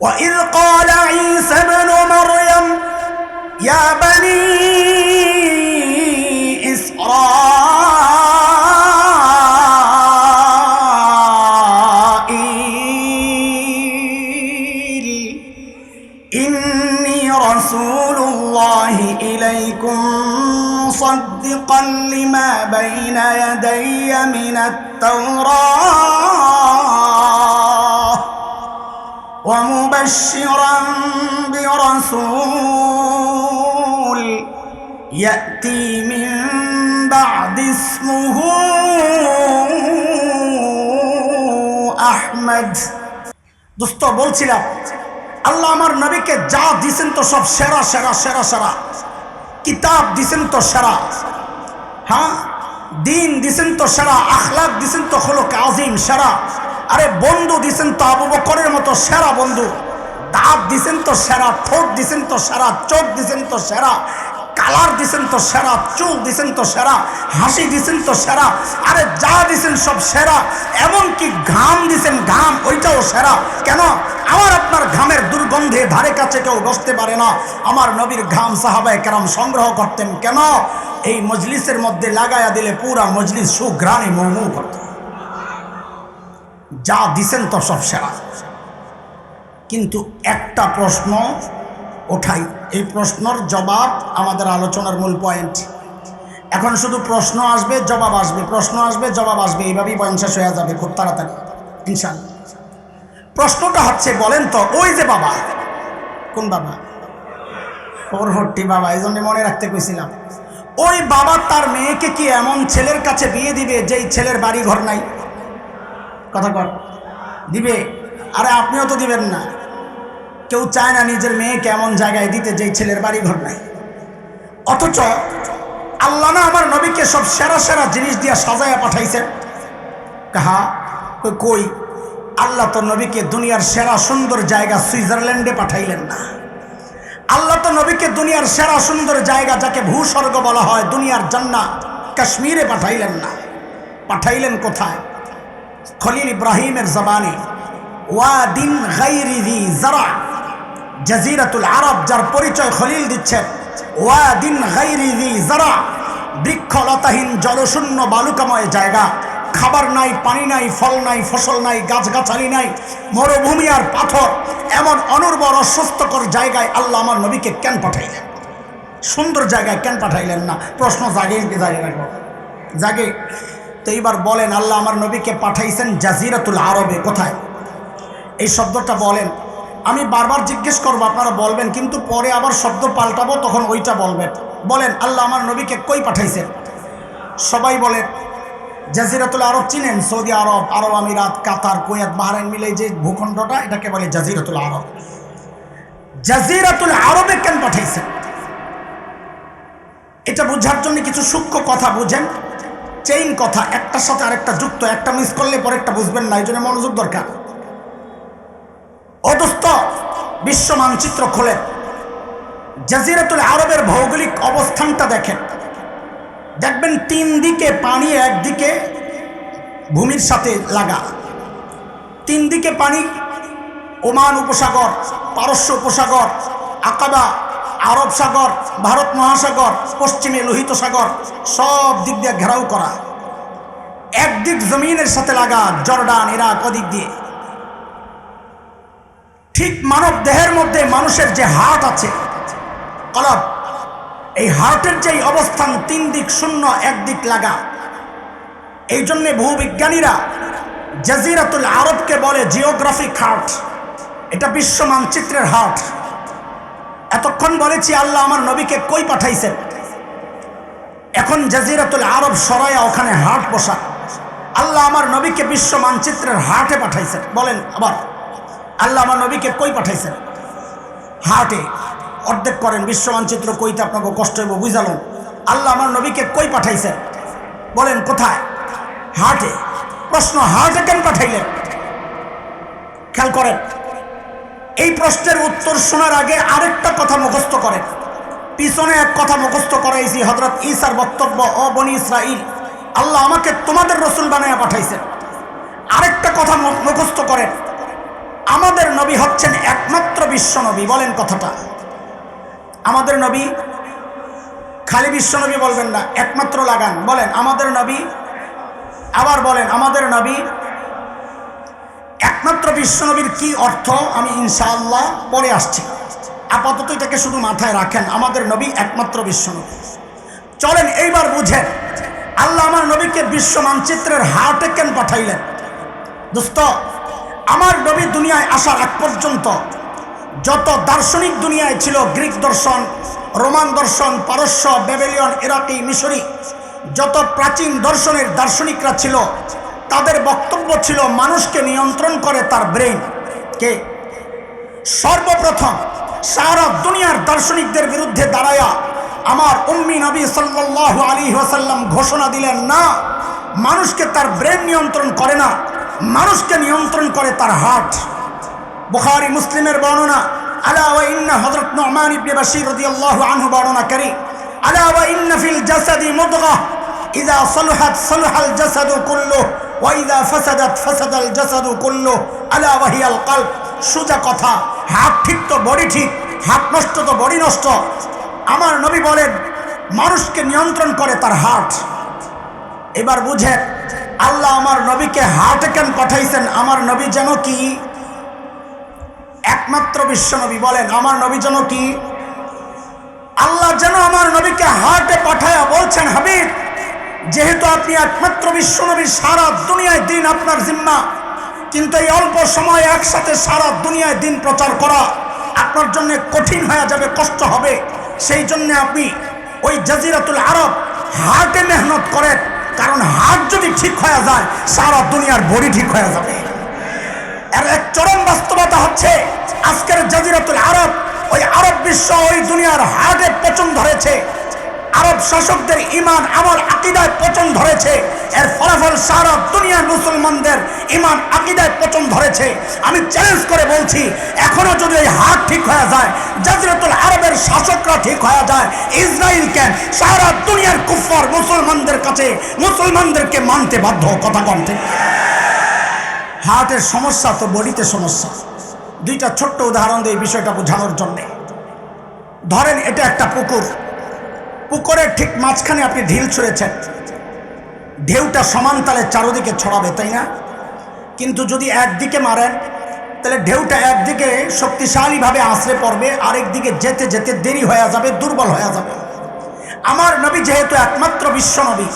وإذ قال عيسى ابن مريم يا بني إسرائيل إني رسول الله إليكم مصدقا لما بين يدي من التوراة. ومبشرا برسول يأتي من بعد اسمه أحمد দোস্ত বলছিলাম আল্লাহ আমার নবীকে যা দিছেন তো সব সেরা সেরা সেরা সেরা কিতাব দিছেন তো সেরা হ্যাঁ দিন দিছেন তো সেরা আখলাক দিছেন তো হলো আজিম সেরা আরে বন্ধু দিছেন তো আবু বকরের মতো সেরা বন্ধু। দাঁত দিছেন তো সেরা, ঠোঁট দিছেন তো সেরা, চোখ দিছেন তো সেরা, কালার দিছেন তো সেরা, চুল দিছেন তো সেরা, হাসি দিছেন তো সেরা, আরে যা দিছেন সব সেরা, এমনকি ঘাম দিছেন, ঘাম ওইটাও সেরা। কেন? আমার আপনার ঘামের দুর্গন্ধে ধারে কাছে কেউ বসতে পারে না। আমার নবীর ঘাম সাহাবায় কেরাম সংগ্রহ করতেন। কেন? এই মজলিসের মধ্যে লাগায়া দিলে পুরা মজলিস সুঘ্রাণে মৌমু করত। যা দিছেন তো সব সেরা। কিন্তু একটা প্রশ্ন ওঠাই। এই প্রশ্নর জবাব আমাদের আলোচনার মূল পয়েন্ট এখন শুধু প্রশ্ন আসবে, জবাব আসবে। প্রশ্ন আসবে, জবাব আসবে। এইভাবেই বয়ান শেষ হয়ে যাবে খুব তাড়াতাড়ি। ইনশাল প্রশ্নটা হচ্ছে, বলেন তো, ওই যে বাবা। কোন বাবা? পরহট্টি বাবা, এই জন্য মনে রাখতে কইছিলাম। ওই বাবা তার মেয়েকে কি এমন ছেলের কাছে বিয়ে দিবে যেই ছেলের বাড়ি ঘর নাই? কথা কর। দিবে? আরে আপনিও তো দিবেন না। কেউ চায় না নিজের মেয়েকে এমন জায়গায় দিতে যেই ছেলের বাড়ি ঘর নাই। অথচ আল্লাহ না আমার নবীকে সব সেরা সেরা জিনিস দিয়ে সাজায়া পাঠাইছেন কাহা? কই, কই? আল্লাহ তো নবীকে দুনিয়ার সেরা সুন্দর জায়গা সুইজারল্যান্ডে পাঠাইলেন না। আল্লাহ তো নবীকে দুনিয়ার সেরা সুন্দর জায়গা যাকে ভূস্বর্গ বলা হয় দুনিয়ার জান্না কাশ্মীরে পাঠাইলেন না। পাঠাইলেন কোথায়? খলিল ইব্রাহিমের জবানে, ওয়াদিন গাইরিদি জারা জাজিরাতুল আরব, যার পরিচয় খলিল দিচ্ছেন, ওয়াদিন গাইরিদি জারা বৃক্ষলতাহীন জলশূন্য বালুকাময় জায়গা, খাবার নাই, পানি নাই, ফল নাই, ফসল নাই, গাছগাছালি নাই, মরুভূমি আর পাথর, এমন অনুর্বর অস্বস্থকর জায়গায় আল্লাহ আমার নবীকে কেন পাঠাইলেন? সুন্দর জায়গায় কেন পাঠাইলেন না? প্রশ্ন জাগে জাগে জাগে? তো এইবার বলেন, আল্লাহ আমার নবীকে পাঠাইছেন জাজিরাতুল আরবে, কোথায়? এই শব্দটা বলেন। আমি বারবার জিজ্ঞেস করব, আপনারা বলবেন, কিন্তু পরে আবার শব্দ পাল্টাবো, তখন ওইটা বলবেন। বলেন, আল্লাহ আমার নবীকে কই পাঠাইছেন? সবাই বলেন জাজিরাতুল আরব চিনেন, সৌদি আরব আরব আমিরাত, কাতার, কুয়েত, বাহরাইন মিলে যে ভূখণ্ডটা, এটাকে বলে জাজিরাতুল আরব। জাজিরাতুল আরবে কেন পাঠাইছেন? এটা বোঝার জন্য কিছু সূক্ষ্ম কথা বুঝেন। চেইন কথা একটার সাথে আরেকটা যুক্ত, একটা মিস করলে পরেরটা বুঝবেন না এই জন্য মনোযোগ দরকার। অদস্ত বিশ্ব মানচিত্র খোলেন। জাজিরাতুল আরবের ভৌগোলিক অবস্থানটা দেখেন। দেখবেন তিন দিকে পানি একদিকে ভূমির সাথে লাগা। তিন দিকে পানি, ওমান উপসাগর, পারস্য উপসাগর, আকাবা আরব সাগর, ভারত মহাসাগর, পশ্চিমে লোহিত সাগর, সব দিক দিয়ে ঘেরাও করা। একদিক জমিনের সাথে লাগা, জর্ডান, ইরাক, ওদিক দিয়ে। ঠিক মানব দেহের মধ্যে মানুষের যে হার্ট আছে, কলব, এই হার্টের যেই অবস্থান, তিন দিক শূন্য একদিক লাগা। এই জন্যে ভূবিজ্ঞানীরা জাজিরাতুল আরবকে বলে জিওগ্রাফিক হার্ট এটা বিশ্ব মানচিত্রের হার্ট এতক্ষণ বলেছি আল্লাহ আমার নবীকে কই পাঠাইছেন? এখন জাজিরাতুল আরব সরাইয়া ওখানে হাট বসা আল্লাহ আমার নবীকে বিশ্ব মানচিত্রের হাটে পাঠাইছেন। বলেন আবার, আল্লাহ আমার নবীকে কই পাঠাইছেন? হাটে। অর্ধেক করেন, বিশ্ব মানচিত্র কইতে আপনাকে কষ্ট হইব, বুঝালাম। আল্লাহ আমার নবীকে কই পাঠাইছেন? বলেন কোথায়? হাটে। প্রশ্ন, হাটে কেন পাঠাইলেন? খেয়াল করেন। এই প্রশ্নের উত্তর শোনার আগে আরেকটা কথা মুখস্থ করেন। পিছনে এক কথা মুখস্থ করাইছি হজরত ইসার বক্তব্য, ও বনি ইসরাইল আল্লাহ আমাকে তোমাদের রসুল বানাইয়া পাঠাইছেন। আরেকটা কথা মুখস্থ করেন, আমাদের নবী হচ্ছেন একমাত্র বিশ্ব নবী। বলেন কথাটা। আমাদের নবী, খালি বিশ্ব নবী বলবেন না, একমাত্র লাগান। বলেন, আমাদের নবী, আবার বলেন, আমাদের নবী একমাত্র বিশ্বনবীর কি অর্থ আমি ইনশাআল্লাহ পরে আসছি। আপাতত এটাকে শুধু মাথায় রাখেন, আমাদের নবী একমাত্র বিশ্বনবী। চলেন, এইবার বুঝেন, আল্লাহ আমার নবীকে বিশ্ব মানচিত্রের হাটে কেন পাঠাইলেন? দোস্ত আমার নবী দুনিয়ায় আসার আগ পর্যন্ত যত দার্শনিক দুনিয়ায় ছিল, গ্রিক দর্শন, রোমান দর্শন, পারস্য বেবেলিয়ন ইরাকি, মিশরি, যত প্রাচীন দর্শনের দার্শনিকরা ছিল তাদের বক্তব্য ছিল, মানুষকে নিয়ন্ত্রণ করে তার ব্রেন কে? সর্বপ্রথম সারা দুনিয়ার দার্শনিকদের বিরুদ্ধে দাঁড়ায়া আমার উম্মি নবী সাল্লাহ আলী ওয়াসাল্লাম ঘোষণা দিলেন, না, মানুষকে তার ব্রেন নিয়ন্ত্রণ করে না। মানুষকে নিয়ন্ত্রণ করে তার হার্ট। বুখারি, মুসলিমের বর্ণনা, আলা ওয়া ইন্না হযরত নুমান ইবনে বাশীর রাদিয়াল্লাহু আনহু বর্ণনা করি, আলা ওয়া ইন্না ফিল জাসাদি মুদগাহ ইযা সালহাত সালহাল জাসাদু কুল্লু ওয়া ইযা ফাসাদাত ফাসাদাল জাসাদু কুল্লু আলা ওয়া হিয়াল কলব। সোজা কথা, হাত ঠিক তো বডি ঠিক, হাত নষ্ট তো বডি নষ্ট। আমার নবী বলেন, মানুষকে নিয়ন্ত্রণ করে তার হার্ট এবার বুঝে, আল্লাহ আমার নবীকে হার্টে কেন পাঠাইছেন। আমার নবী যেন কি? একমাত্র বিশ্ব নবী বলেন, আমার নবী যেন কি? আল্লাহ যেন আমার নবীকে হার্টে পাঠায় বলছেন, হাবিব যেহেতু আপনি একমাত্র বিশ্ব নবী সারা দুনিয়ায় দিন আপনার জিম্মা, কিন্তু এই অল্প সময় একসাথে সারা দুনিয়ায় দিন প্রচার করা আপনার জন্য কঠিন হয়ে যাবে, কষ্ট হবে। সেই জন্য আপনি ওই জাজিরাতুল আরব হার্টে মেহনত করেন, কারণ হার্ট যদি ঠিক হয়ে যায়, সারা দুনিয়ার বডি ঠিক হয়ে যাবে। এর এক চরম বাস্তবতা হচ্ছে, আজকের জাজিরাতুল আরব, ওই আরব বিশ্ব ওই দুনিয়ার হার্টে পচন ধরেছে। আরব শাসকদের ইমান, আমল, আকিদায় পচন ধরেছে। এর ফলাফল সারা দুনিয়ার মুসলমানদের ইমান, আকিদায় পচন ধরেছে। আমি চ্যালেঞ্জ করে বলছি, এখনও যদি এই হাত ঠিক হয়ে যায়, জাজিরাতুল আরবের শাসকরা ঠিক হয়ে যায় ইসরায়েল কেন? সারা দুনিয়ার কুফর মুসলমানদের কাছে, মুসলমানদেরকে মানতে বাধ্য, কথা কম থেকে হার্টের সমস্যা তো বডিতে সমস্যা। দুইটা ছোট্ট উদাহরণ দিয়ে বিষয়টা বোঝানোর জন্যে। ধরেন এটা একটা পুকুর। পুকুরের ঠিক মাঝখানে আপনি ঢিল ছুঁড়েছেন। ঢেউটা সমান তালে চারোদিকে ছড়াবে, তাই না? কিন্তু যদি একদিকে মারেন, তাহলে ঢেউটা একদিকে শক্তিশালীভাবে আশ্রে পড়বে আরেক দিকে যেতে যেতে দেরি হয়ে যাবে, দুর্বল হয়ে যাবে। আমার নবী যেহেতু একমাত্র বিশ্ব নবী,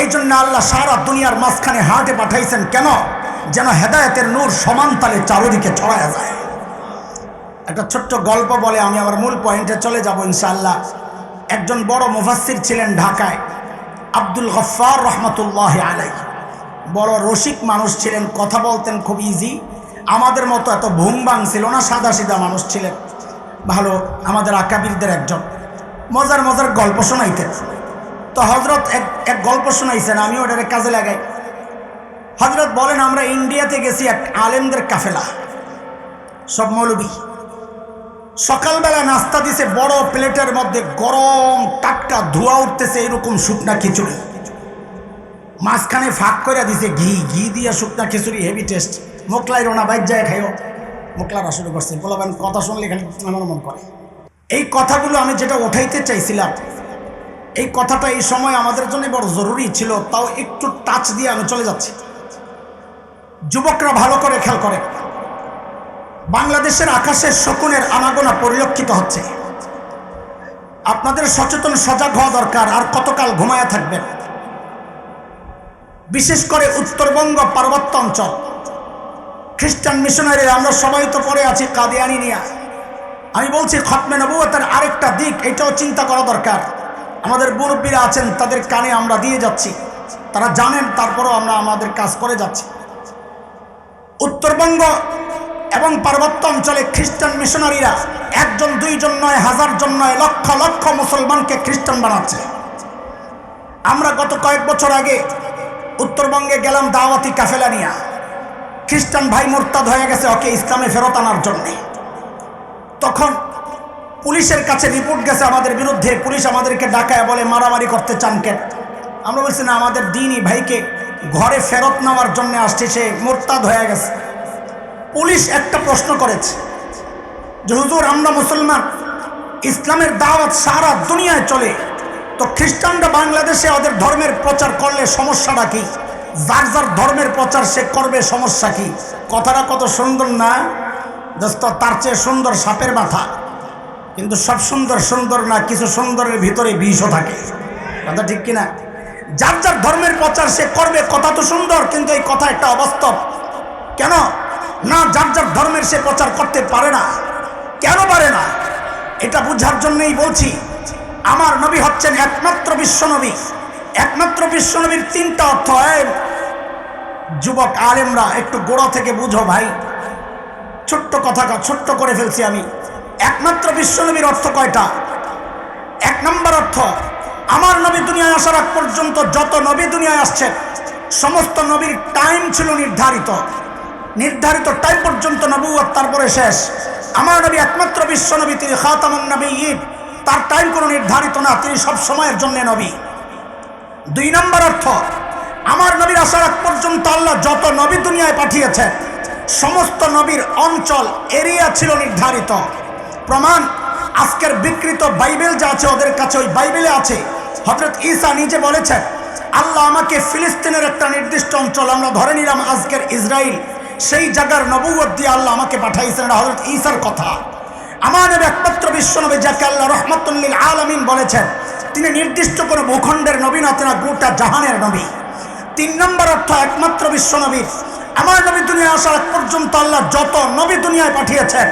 এই জন্য আল্লাহ সারা দুনিয়ার মাঝখানে হাটে পাঠাইছেন কেন? যেন হেদায়তের নূর সমান তালে চারোদিকে ছড়ায় যায়। একটা ছোট্ট গল্প বলে আমি আমার মূল পয়েন্টে চলে যাব ইনশাআল্লাহ। একজন বড় মুফাসির ছিলেন ঢাকায়, আব্দুল গফার রহমতুল্লাহ আলাই বড় রসিক মানুষ ছিলেন, কথা বলতেন খুব ইজি আমাদের মতো এত ভুমবাং ছিল না, সাদা সিধা মানুষ ছিলেন। ভালো, আমাদের আকাবিরদের একজন। মজার মজার গল্প শোনাইতেন। তো হজরত এক এক গল্প শোনাইছেন আমি ওটারে কাজে লাগাই। হজরত বলেন, আমরা ইন্ডিয়াতে গেছি এক আলেমদের কাফেলা। সব মৌলবী। সকালবেলা নাস্তা দিছে, বড় প্লেটের মধ্যে গরম টাটকা ধোয়া উঠতেছে, এরকম শুকনা খিচুড়ি। মাঝখানে ফাঁক করে দিছে, ঘি ঘি দিয়া শুকনা খিচুড়ি, হেভি টেস্ট। মোকলাই রোনা বাইক যায় খাইও। মোকলারা শুরু করছে। বলবেন কথা শুনলে খালি আমার মন করে। এই কথাগুলো আমি যেটা উঠাইতে চাইছিলাম, এই কথাটা এই সময় আমাদের জন্য বড় জরুরি ছিল, তাও একটু টাচ দিয়ে আমি চলে যাচ্ছি। যুবকরা ভালো করে খেয়াল করে বাংলাদেশের আকাশের শকুনের আনাগোনা পরিলক্ষিত হচ্ছে। আপনাদের সচেতন সজাগ হওয়া দরকার, আর কতকাল ঘুমায়া থাকবেন? বিশেষ করে উত্তরবঙ্গ পার্বত্য অঞ্চল। খ্রিস্টান মিশনারি আমরা সবাই তো পড়ে আছি কাদিয়ানি নিয়া। আমি বলছি, খতমে নবুয়তের আরেকটা দিক, এটাও চিন্তা করা দরকার। আমাদের মুরব্বীরা আছেন, তাদের কানে আমরা দিয়ে যাচ্ছি। তারা জানেন, তারপরও আমরা আমাদের কাজ করে যাচ্ছি। উত্তরবঙ্গ এবং পার্বত্য অঞ্চলে খ্রিস্টান মিশনারিরা একজন, দুইজন নয় হাজার জন নয়, লক্ষ লক্ষ মুসলমানকে খ্রিস্টান বানাচ্ছে। আমরা গত কয়েক বছর আগে উত্তরবঙ্গে গেলাম দাওয়াতি কাফেলা নিয়া। খ্রিস্টান ভাই মোরতাদ হয়ে গেছে, ওকে ইসলামে ফেরত আনার জন্যে। তখন পুলিশের কাছে রিপোর্ট গেছে আমাদের বিরুদ্ধে। পুলিশ আমাদেরকে ডাকায়, বলে মারামারি করতে চান কেন? আমরা বলছি, না, আমাদের দিনই ভাইকে ঘরে ফেরত নেওয়ার জন্য আসছে, সে মোরতাদ হয়ে গেছে। পুলিশ একটা প্রশ্ন করেছে যে, হুজুর, আমরা মুসলমান। ইসলামের দাওয়াত সারা দুনিয়ায় চলে। তো খ্রিস্টানরা বাংলাদেশে ওদের ধর্মের প্রচার করলে সমস্যাটা কি? যার যার ধর্মের প্রচার সে করবে সমস্যা কি? কথাটা কত সুন্দর না? দোস্ত, তার চেয়ে সুন্দর সাপের মাথা। কিন্তু সব সুন্দর সুন্দর না, কিছু সুন্দরের ভিতরে বিষও থাকে। কথা ঠিক কিনা? যার যার ধর্মের প্রচার সে করবে, কথা তো সুন্দর, কিন্তু এই কথা একটা অবাস্তব। কেন? না যার যার ধর্মের সে প্রচার করতে পারে না। কেন পারে না? এটা বুঝার জন্যই বলছি, আমার নবী হচ্ছেন একমাত্র বিশ্বনবী। একমাত্র বিশ্বনবীর তিনটা অর্থ যুবক আলেমরা, একটু গোড়া থেকে বুঝো ভাই। ছোট্ট কথা ছোট্ট করে ফেলছি আমি। একমাত্র বিশ্বনবীর অর্থ কয়টা? এক নম্বর অর্থ, আমার নবী দুনিয়ায় আসার পর্যন্ত যত নবী দুনিয়ায় আসছে সমস্ত নবীর টাইম ছিল নির্ধারিত। নির্ধারিত টাইম পর্যন্ত নবুয়াত তারপরে শেষ। আমার নবী একমাত্র বিশ্ব নবী, তিনি খাতামুন নবী ঈদ তার টাইম কোনো নির্ধারিত না, তিনি সব সময়ের জন্য নবী। দুই নম্বর অর্থ, আমার নবীর আসার আগ পর্যন্ত আল্লাহ যত নবী দুনিয়ায় পাঠিয়েছেন, সমস্ত নবীর অঞ্চল, এরিয়া ছিল নির্ধারিত। প্রমাণ, আজকের বিকৃত বাইবেল যা আছে ওদের কাছে ওই বাইবেলে আছে। হজরত ঈসা নিজে বলেছেন, আল্লাহ আমাকে ফিলিস্তিনের একটা নির্দিষ্ট অঞ্চল, আমরা ধরে নিলাম আজকের ইসরায়েল সেই জায়গার নবুয়ত দিয়ে আল্লাহ আমাকে পাঠাইছেন। হজরত ঈসার কথা। নবী একমাত্র বিশ্বনবী যাকে আল্লাহ রহমতুল্লিল আলমিন বলেছেন, তিনি নির্দিষ্ট কোনো ভূখণ্ডের নবী না, তেনা গোটা জাহানের নবী। তিন নম্বর অর্থ একমাত্র বিশ্বনবীর আমার নবী দুনিয়ায় আসার আগ পর্যন্ত আল্লাহ যত নবী দুনিয়ায় পাঠিয়েছেন,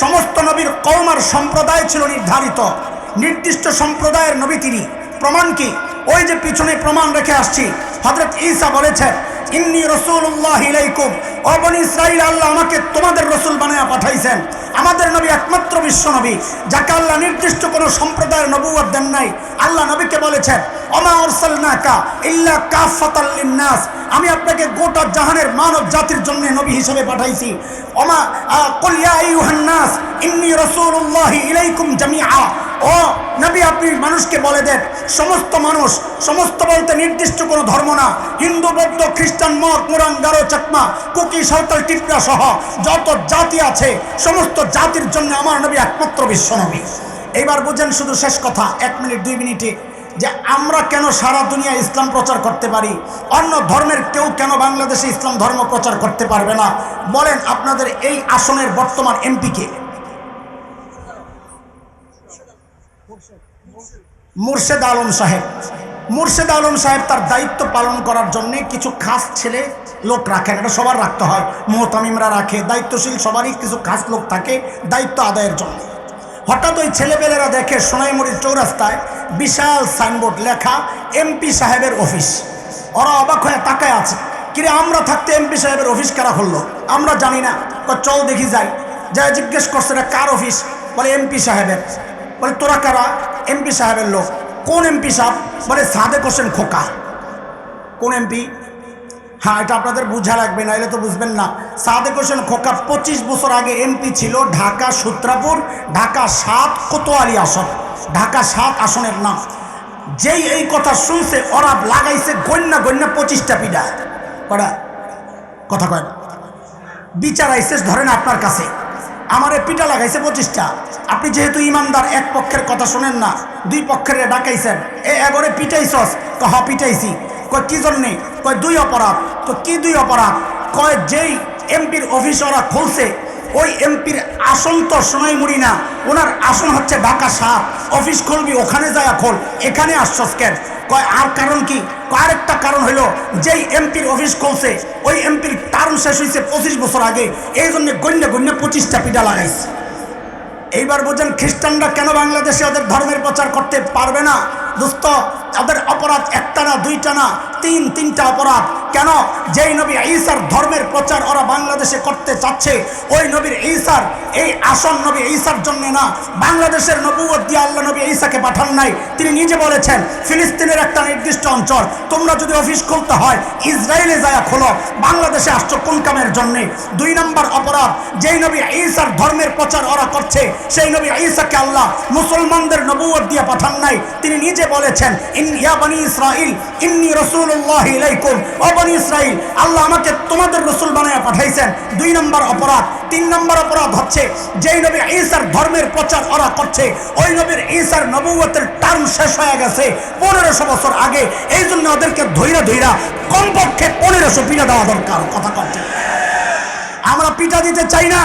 সমস্ত নবীর কৌমার সম্প্রদায় ছিল নির্ধারিত। নির্দিষ্ট সম্প্রদায়ের নবী তিনি। প্রমাণ কি? ওই যে পিছনে প্রমাণ রেখে আসছি। হজরত ঈসা বলেছেন ইন্নি রসুল্লাহ ইলাইকুম। ও বনি ইসরাইল আল্লাহ আমাকে তোমাদের রসুল বানায়া পাঠাইছেন। আমাদের নবী একমাত্র বিশ্ব নবী, যাকে আল্লাহ নির্দিষ্ট কোনো সম্প্রদায়ের নবুয়াদ দেন নাই। আল্লাহ নবীকে বলেছেন আমি আপনাকে গোটা জাহানের মানব জাতির জন্য নবী হিসেবে পাঠাইছি। ও নবী, আপনি মানুষকে বলে দেন, সমস্ত মানুষ, সমস্ত বলতে নির্দিষ্ট কোনো ধর্ম না। হিন্দু, বৌদ্ধ, খ্রিস্টান মত মুরান গারো, চাকমা, কুকি সাঁওতাল টিপরা সহ যত জাতি আছে, সমস্ত জাতির জন্য আমার নবী একমাত্র বিশ্ব নবী এইবার বুঝেন শুধু শেষ কথা, এক মিনিট, দুই মিনিটে যে আমরা কেন সারা দুনিয়া ইসলাম প্রচার করতে পারি? অন্য ধর্মের কেউ কেন বাংলাদেশে ইসলাম ধর্ম প্রচার করতে পারবে না? বলেন আপনাদের এই আসনের বর্তমান এমপিকে মুর্শেদ আলম সাহেব। মুর্শেদ আলম সাহেব তার দায়িত্ব পালন করার জন্য কিছু খাস ছেলে লোক রাখেন। এটা সবার রাখতে হয়। মোহতামিমরা রাখে। দায়িত্বশীল সবারই কিছু খাস লোক থাকে দায়িত্ব আদায়ের জন্য। হঠাৎ ওই ছেলেপেলেরা দেখে সোনাইমুড়ির চৌরাস্তায় বিশাল সাইনবোর্ড লেখা এমপি সাহেবের অফিস। ওরা অবাক হয়ে তাকায় আছে। কিরে, আমরা থাকতে এমপি সাহেবের অফিস কারা খুললো? আমরা জানি না। চল দেখি যাই। যা জিজ্ঞেস করছে এটা কার অফিস? বলে এমপি সাহেবের। বলে, তোরা কারা? এমপি সাহেবের লোক। কোন এমপি সাহেব? বলে, সাদেক হোসেন খোকা। কোন এমপি? হ্যাঁ এটা আপনাদের বোঝা লাগবে না এলে তো বুঝবেন না। সাদেক হোসেন খোকা পঁচিশ বছর আগে এমপি ছিল ঢাকা সূত্রাপুর ঢাকা সাত কোতোয়ালি আসন। ঢাকা সাত আসনের নাম। যেই এই কথা শুনছে, ওরা লাগাইছে গন্যা গন্যা পঁচিশটা পিঠা করা কথা কয়। বিচার আইসে ধরেন আপনার কাছে। আমার আমারে পিঠা লাগাইছে পঁচিশটা। আপনি যেহেতু ইমানদার, এক পক্ষের কথা শোনেন না, দুই পক্ষের ডাকাইছেন। এ এগরে পিটাইছস? ক হ পিটাইছি। কয়, কি জন্যে? কয়, দুই অপরাধ। তো কি দুই অপরাধ? কয়, যেই এমপির অফিস ওরা খুলছে ওই এমপির আসন তো সোনাইমুড়ি না। ওনার আসন হচ্ছে ঢাকা সাত অফিস খুলবি, ওখানে যায় খোল। এখানে আসছস কেন? কয়, আর কারণ কি? আরেকটা কারণ হলো যেই এমপির অফিস খুলছে, ওই এমপির টার্ম শেষ হয়েছে পঁচিশ বছর আগে। এই জন্য গণ্য গণ্য পঁচিশটা পিঠা লাগাইছে। এইবার বোঝেন খ্রিস্টানরা কেন বাংলাদেশে ওদের ধর্মের প্রচার করতে পারবে না? দোস্ত তাদের অপরাধ একটা না দুইটা না তিন, তিনটা অপরাধ। কেন? যেই নবী ঈসার ধর্মের প্রচার ওরা বাংলাদেশে করতে চাচ্ছে, ওই নবীর ঈসার, এই আসন নবী ঈসার জন্য না। বাংলাদেশের নবুয়ত দিয়ে আল্লাহ নবী ঈসাকে পাঠান নাই। তিনি নিজে বলেছেন, ফিলিস্তিনের একটা নির্দিষ্ট অঞ্চল, তোমরা যদি অফিস খুলতে হয়, ইসরায়েলে যায় খোলো। বাংলাদেশে আসছো কোন কামের জন্যে? দুই নম্বর অপরাধ, যেই নবী ঈসার ধর্মের প্রচার ওরা করছে, সেই নবী ঈসাকে আল্লাহ মুসলমানদের নবুয়ত দিয়ে পাঠান নাই। তিনি নিজে বলেছেন ইয়া বানি ইসরাইল ইসরাইল আল্লাহ আমাকে তোমাদের রসুল পাঠাইছেন। দুই নম্বর অপরাধ। তিন নম্বর অপরাধ হচ্ছে, যেই নবী ধর্মের প্রচার ওরা করছে টার্ম শেষ হয়ে গেছে পনেরোশো বছর আগে। এই জন্য ওদেরকে ধৈরা ধৈরা কমপক্ষে পনেরোশো পিঠা দেওয়া দরকার, কথা করছে আমরা পিঠা দিতে চাই না,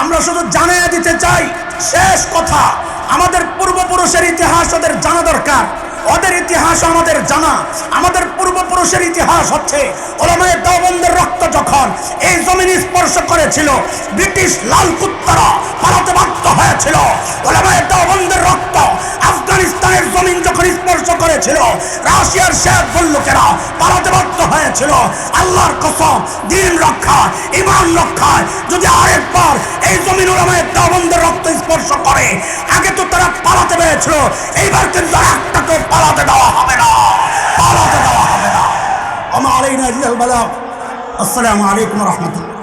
আমরা শুধু জানাইয়া দিতে চাই, শেষ কথা। আমাদের পূর্বপুরুষের ইতিহাস ওদের জানা দরকার। ওদের ইতিহাস আমাদের জানা। আমাদের পূর্বপুরুষের ইতিহাস হচ্ছে, ওলামায় দেওবন্দের রক্ত যখন এই জমিন স্পর্শ করেছিল, ব্রিটিশ লাল কুত্তারা পালাতে বাধ্য হয়েছিল। ওলামায় দেওবন্দের রক্ত আফগানিস্তানের জমিন যখন স্পর্শ করেছিল, রাশিয়ার শেখ বল্লুকেরা পালাতে বাধ্য হয়েছিল। আল্লাহর কসম, দিন রক্ষা ইমান রক্ষায় যদি আরেকবার এই জমিন ওলামায় দেওবন্দের রক্ত স্পর্শ করে, আগে তো তারা পালাতে পেরেছিল, এইবার কিন্তু আর একটাকেও পালাতে দেওয়া হবে না। পালাতে দেওয়া হবে না। আমার ইল্লাল বালাগ আসসালামু আলাইকুম রহমতুল্লাহ।